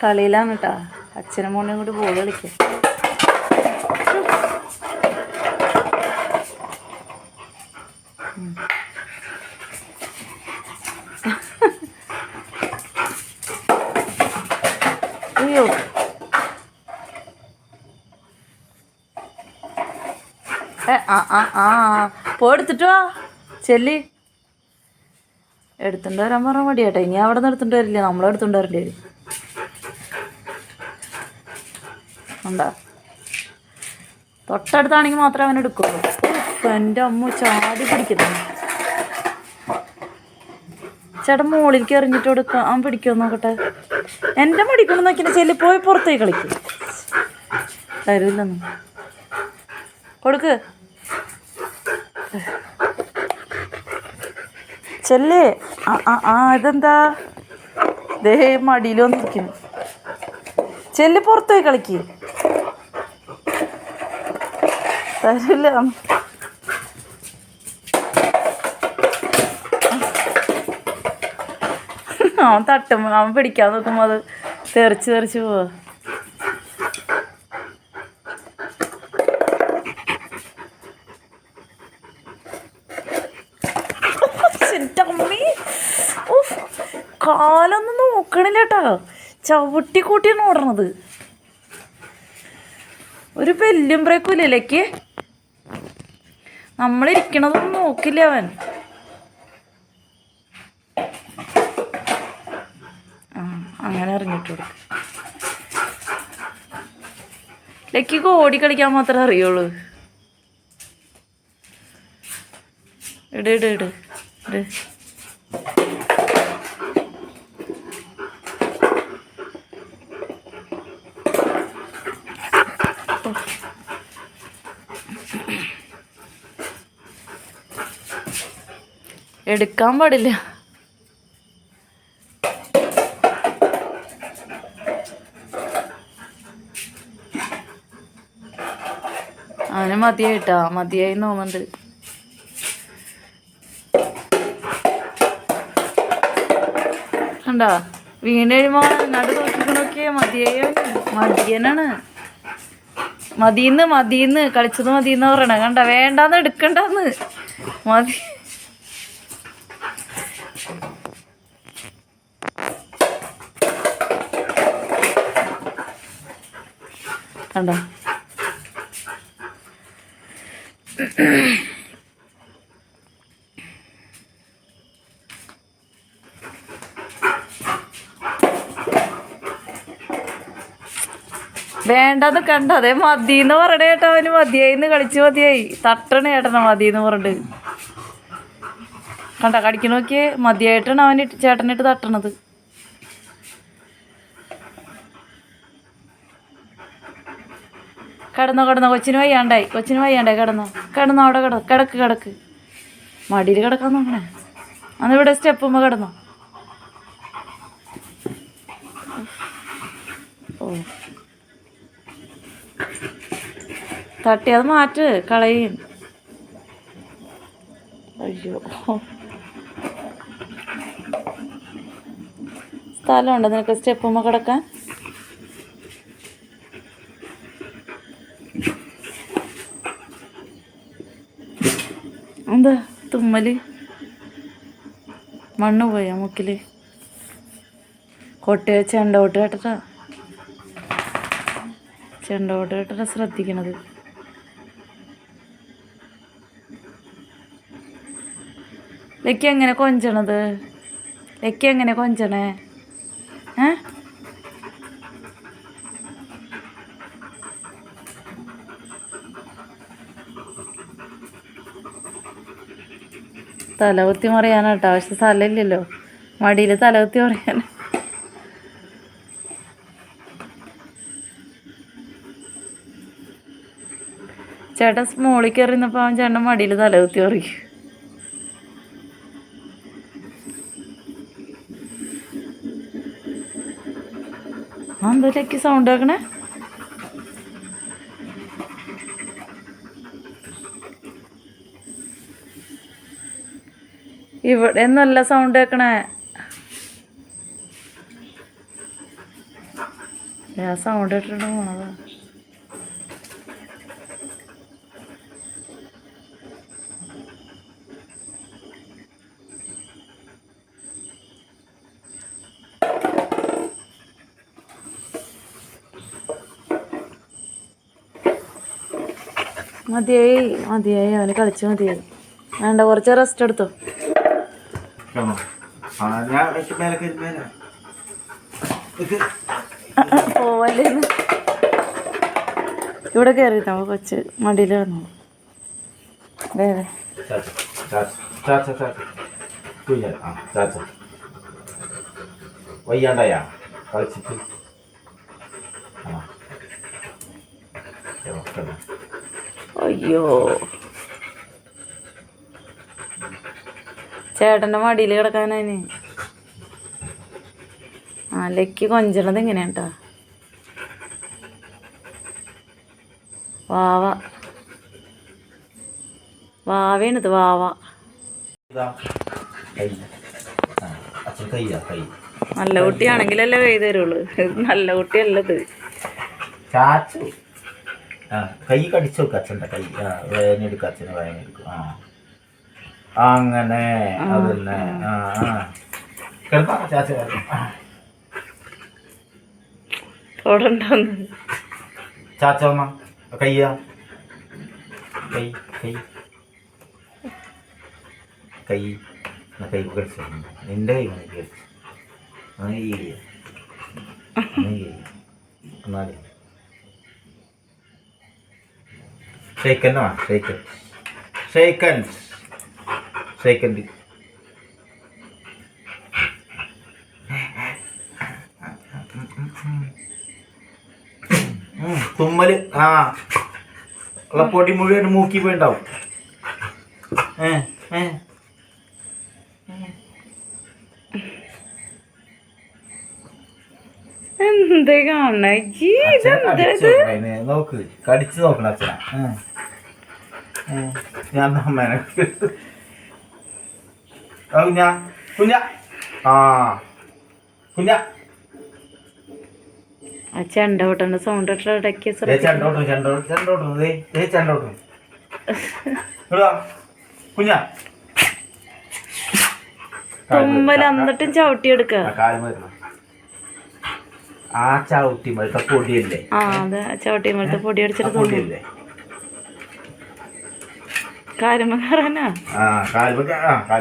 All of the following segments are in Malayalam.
കളിയിലാണ് കേട്ടോ അച്ഛനും മോനും കൂടി ബോൾ കളിക്കും. അയ്യോ. ചെല്ലി. എടുത്തുകൊണ്ട് വരാൻ പറഞ്ഞ മടിയാട്ടെ ഇനി അവിടെ നിന്ന് എടുത്തുകൊണ്ട് വരില്ല. നമ്മളെടുത്തുകൊണ്ട് വരേണ്ടി വരും. ഉണ്ടാ. തൊട്ടടുത്താണെങ്കിൽ മാത്രമേ അവൻ എടുക്കുള്ളൂ. എന്റെ അമ്മ ചാടി പിടിക്കുന്നു. ചേട്ടൻ മുകളിലേക്ക് എറിഞ്ഞിട്ട് കൊടുക്കാം അവൻ പിടിക്കുമോ നോക്കട്ടെ. എന്റെ മടിക്കണം നോക്കിനെ ചെല്ലി പോയി പുറത്തേക്ക് കളിക്കും. തരൂല്ലെന്ന് കൊടുക്ക്. ചെല്ലേ ആ ആ ഇതെന്താ? ദേ മടിയിലൊന്നിരിക്കുന്നു ചെല്ലി പുറത്ത് പോയി കളിക്ക്. തരില്ല അവൻ തട്ടും അവൻ പിടിക്കാൻ നോക്കുമ്പോൾ അത് തെറിച്ച് തെറിച്ച് പോവാ. കാലൊന്നും നോക്കണില്ല കേട്ടോ ചവിട്ടി കൂട്ടിയാണ് ഓടണത്. ഒരു ബെല്ലും ബ്രേക്കും ഇല്ലല്ലേക്ക് നമ്മളിരിക്കണതൊന്നും നോക്കില്ല അവൻ. അങ്ങനെ അറിഞ്ഞിട്ട് കൊടുക്കും. ലക്കിക്ക് ഓടി കളിക്കാൻ മാത്രമേ അറിയുള്ളൂ. ഇട് ഇട് ഇട് ഇട്. എടുക്കാൻ പാടില്ല. അവന് മതിയായിട്ടാ മതിയായി തോന്നുന്നുണ്ട്. കണ്ടാ? വീണ് കഴിയുമ്പോ അങ്ങോട്ട് നോക്കിക്കണൊക്കെ. മതിയായ മതിയനാണ്. മതിന്ന് മതിന്ന് കളിച്ചത് മതിന്ന് പറയണ കണ്ട? വേണ്ടാന്ന് എടുക്കണ്ടെന്ന്. മതി. കണ്ടോ? വേണ്ടത് കണ്ട? അതേ മതിന്ന് പറയണേ കേട്ടോ അവന്. മതിയായിന്ന് കളിച്ച് മതിയായി. തട്ടണ ചേട്ടനെ മതിന്ന് പറഞ്ഞിട്ട്. കണ്ട? കടിക്കണോക്കിയേ മതിയായിട്ടാണ് അവൻ ചേട്ടനിട്ട് തട്ടണത്. കിടന്നോ കിടന്നോ. കൊച്ചിന് വയ്യാണ്ടായി. കൊച്ചിന് വയ്യാണ്ടായി കിടന്നോ. കിടന്നോ അവിടെ കിടന്നു. കിടക്ക് കിടക്ക്. മടിയിൽ കിടക്കാൻ നോക്കണേ. അന്ന് ഇവിടെ സ്റ്റെപ്പുമ്പോൾ കിടന്നോ. ഓ. തട്ടി അത് മാറ്റ്. കളയും. അയ്യോ. സ്ഥലമുണ്ടോ നിനക്ക്? സ്റ്റെപ്പുമ്പോൾ കിടക്കാൻ? എന്താ തുമ്മൽ? മണ്ണ് പോയാ മുക്കിൽ? കൊട്ടയ ചെണ്ടോട്ട് കേട്ടിട്ടാ? ചെണ്ടോട്ട് കേട്ടിട്ടാ ശ്രദ്ധിക്കണത്. ലക്കി എങ്ങനെ കൊഞ്ചണത്? ലക്കി എങ്ങനെ കൊഞ്ചണേ? ഏ? തലകുത്തി മറിയാനാട്ടോ പക്ഷെ സ്ഥലമില്ലല്ലോ മടിയിൽ തലകുത്തി മറിയാൻ. ചേട്ടൻ മോളിൽ കയറി നിന്നപ്പോൾ അവൻ ചേട്ടൻ മടിയിൽ തലകുത്തി മറിക്കും. ആ സൗണ്ട് ആക്കണേ ഇവിടെ നല്ല സൗണ്ട് കേക്കണേ. ഞാൻ സൗണ്ട് ഇട്ടിട്ട് പോണതാ. മതിയായി മതിയായി. അവന് കളിച്ചു മതിയായി. വേണ്ട കുറച്ച് റെസ്റ്റ് എടുത്തോ? ഞാൻ മേലെ പോവല്ലേന്ന് ഇവിടെ കേറി നമ്മ കൊച്ച് മടിയിൽ വന്നു. വയ്യാണ്ടായാ? കളിച്ചിട്ട്. അയ്യോ. ചേട്ടന്റെ മടിയിൽ കിടക്കാനതിന് ആ ലക്കി കൊഞ്ചണത് എങ്ങനെയാട്ടോ വാവ. വാവയാണിത് വാവ. കൈയാ കൈ. നല്ല കുട്ടിയാണെങ്കിലല്ലേ കൈ തരുള്ളൂ. നല്ല കുട്ടിയല്ലത് ചാച്ചു. ആ കൈ കടിച്ചു നോക്ക് അച്ഛന്റെ കൈ. ആ വേദനെടുക്കും അച്ഛന് വേദനെടുക്കും ആ. അങ്ങനെ അതന്നെ. ആ ആ കിടന്നാ ചാച്ച. ആ. തൊടണ്ടെന്ന് ചാച്ച വന്നാ. കൈ കൈ കൈ. കൈ. കടിച്ചു നിന്റെ കൈ കടിച്ചു എന്നാലേ ഷെയ്ക്കൻ ഷെയ്ക്കൻ ഷെയ്ക്കൻ ഷെയ്ക്കൻ തുമ്മൽ ആ. ഉള്ള പൊടി മുഴുവൻ മൂക്കി പോയിണ്ടാവും. ഏ ഏ. എന്തേ കാണണ. നോക്ക്. കടിച്ചു നോക്കണം അച്ഛനാ. ഞാൻ അമ്മേനെ കുഞ്ഞ കുഞ്ഞ ആ കുഞ്ഞ ആ ചെണ്ട പൊട്ടന്റെ സൗണ്ട് ഇടയ്ക്ക് ശ്രദ്ധിക്കണം ചെണ്ടോട്ടും ചെണ്ടോട്ടും ചെണ്ടോട്ടും ദേ ദേ ചെണ്ടോട്ടും ഇവിടാ കുഞ്ഞ തുമ്മൽ എന്നിട്ടും ചവിട്ടിയെടുക്ക. കാൽ മരുന്ന് ആ ചവിട്ടി മരുത്ത പൊടിയല്ലേ? ആ അതെ ചവിട്ടി മേലത്തെ പൊടി അടിച്ചിട്ട് തുമ്മൽ പൊടിയല്ലേ? കാലുമ കയറാനാ ആ കാൽമ ആ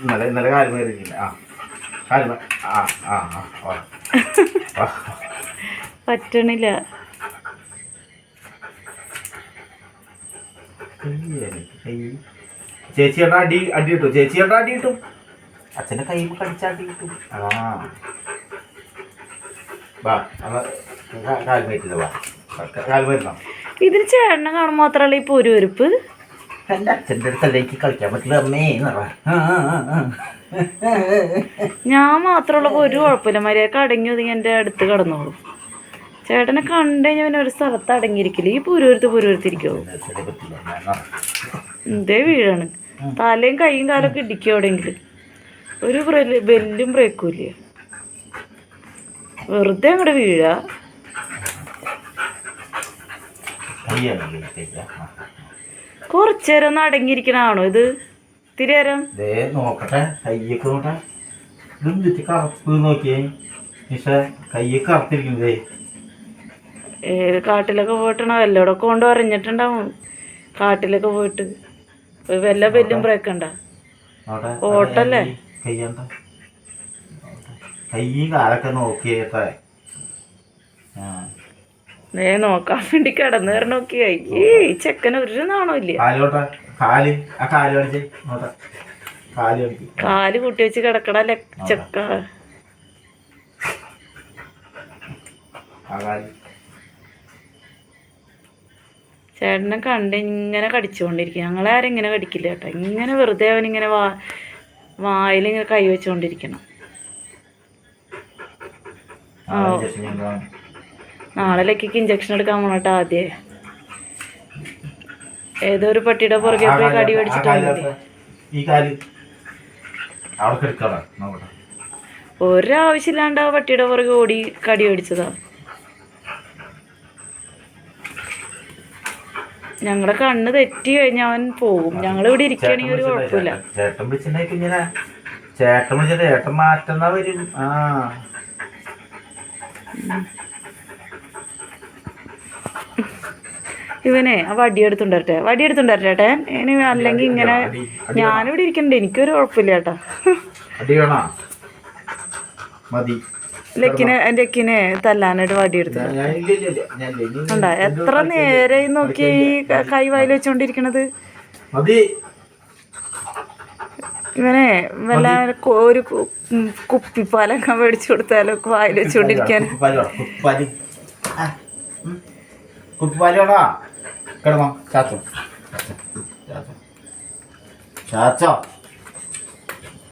ഇന്നലെ ഇന്നലെ കയറിയില്ല ആ കാൽമ ആ ആ ആ. പറ്റണില്ല. ചേച്ചിയുടെ അടി അടി കിട്ടും? ചേച്ചിയുടെ അടി കിട്ടും? അച്ഛന്റെ കൈ കടിച്ച അടി കിട്ടും. ആ. വാ കാൽമേറ്റില്ല വാ. കാൽമരുന്നോ ഇതിന് ചേട്ടനെ കാണുമ്പോൾ മാത്രമല്ല ഈ പൊരുവരുപ്പ്? എന്റെ അച്ഛന്റെ അടുത്തല്ലേ എനിക്ക് കളിക്കാൻ പറ്റില്ല അമ്മേ. ഞാൻ മാത്രമുള്ള ഒരു കുഴപ്പമില്ല. മര്യാദയ്ക്ക് അടങ്ങി ഒതുങ്ങി എന്റെ അടുത്ത് കടന്നോളൂ. ചേട്ടനെ കണ്ടു കഴിഞ്ഞാൽ പിന്നെ ഒരു സ്ഥലത്ത് അടങ്ങിയിരിക്കില്ല. ഈ ഞാൻ ആ. എന്തേ വീഴാണ്? തലയും കൈയും കാലൊക്കെ ഇടിക്കും എവിടെയെങ്കിലും? ഒരു ബെല്ലും ബ്രേക്കും ഇല്ല? വെറുതെ അങ്ങോട്ട് വീഴ? കയ്യാണ് കൈ. ആ. കുറച്ചു നേരം ഒന്ന് അടങ്ങിയിരിക്കണാണോ ഇത്? ഇത്തിരി നേരം ദേ നോക്കട്ടെ കയ്യൊക്കെ നോട്ടെ ഇതും ചുറ്റി കറുപ്പ് നോക്കിയേ. നിഷ കയ്യൊക്കെ കറുത്തിരിക്കുന്നതേ ഏത് കാട്ടിലൊക്കെ പോയിട്ടാണോ വല്ലവിടെ കൊണ്ട് പറഞ്ഞിട്ടുണ്ടാവും കാട്ടിലൊക്കെ പോയിട്ട്. വല്ല ബെല്ലും ബ്രേക്കണ്ട ഓട്ടല്ലേ? കയ്യും കാലൊക്കെ നോക്കിയേട്ടെ ആ. നേ നോക്കാൻ വേണ്ടി കിടന്നു കയറി നോക്കിയായി ഈ ചെക്കൻ ഒരു നാണോ ഇല്ല. കാൽ. കൂട്ടി വെച്ച് കിടക്കണല്ലേ ചെക്ക. ചേട്ടനെ കണ്ട് ഇങ്ങനെ കടിച്ചുകൊണ്ടിരിക്കും. ഞങ്ങളെ ആരും ഇങ്ങനെ കടിക്കില്ല കേട്ടോ. ഇങ്ങനെ വെറുതെ അവനിങ്ങനെ വാ വായിൽ ഇങ്ങനെ കൈ വെച്ചുകൊണ്ടിരിക്കണം ആ. നാളെ ലക്കിക്ക് ഇഞ്ചക്ഷൻ എടുക്കാൻ പോണട്ടോ ആദ്യം. ഏതൊരു പട്ടിയുടെ പുറകെ പോയി കടി മേടിച്ചിട്ടാണ് ഒരാവശ്യമില്ലാണ്ട് ആ പട്ടിയുടെ പുറകെ ഓടി കടി മേടിച്ചതാ. ഞങ്ങളെ കണ്ണ് തെറ്റി കഴിഞ്ഞാൽ അവൻ പോകും ഞങ്ങൾ ഇവിടെ ഇരിക്കുകയാണെങ്കിൽ ഒരു കുഴപ്പമില്ല. ചേട്ടൻ വിളിച്ചിട്ടുണ്ടെങ്കിൽ ഇങ്ങനെ ചേട്ടൻ വിളിച്ചിട്ട് ചേട്ടൻ മാറ്റുന്ന വരും? ആ. ഇവനെ വടിയെടുത്തുണ്ടരട്ടെ വടി എടുത്തുണ്ടരട്ടെ വടി എടുത്തുണ്ടരട്ടെ ഏട്ടൻ ഇനി അല്ലെങ്കിൽ ഇങ്ങനെ ഞാനിവിടെ ഇരിക്കണ്ടേ എനിക്കൊരു കുഴപ്പമില്ല മതി. ലെക്കിനെ എന്റെ എക്കിനെ തല്ലാനായിട്ട് വടി എടുത്തു ഞാൻ- ഞാൻ ഇല്ല, ഇല്ല, ഇല്ല. ഞാൻ ഇല്ല. ഇനി ഉണ്ടാ എത്ര നേരെ നോക്കി ഈ കൈവായിൽ കൈ വായിൽ വെച്ചോണ്ടിരിക്കണത്? ഇവനെ വല്ല ഒരു കുപ്പിപ്പാലൊക്കെ മേടിച്ചു കൊടുത്താലോ വായിൽ വെച്ചോണ്ടിരിക്കാൻ. കുപ്പാലി വേണം, കുപ്പാലി ആ, ഉം.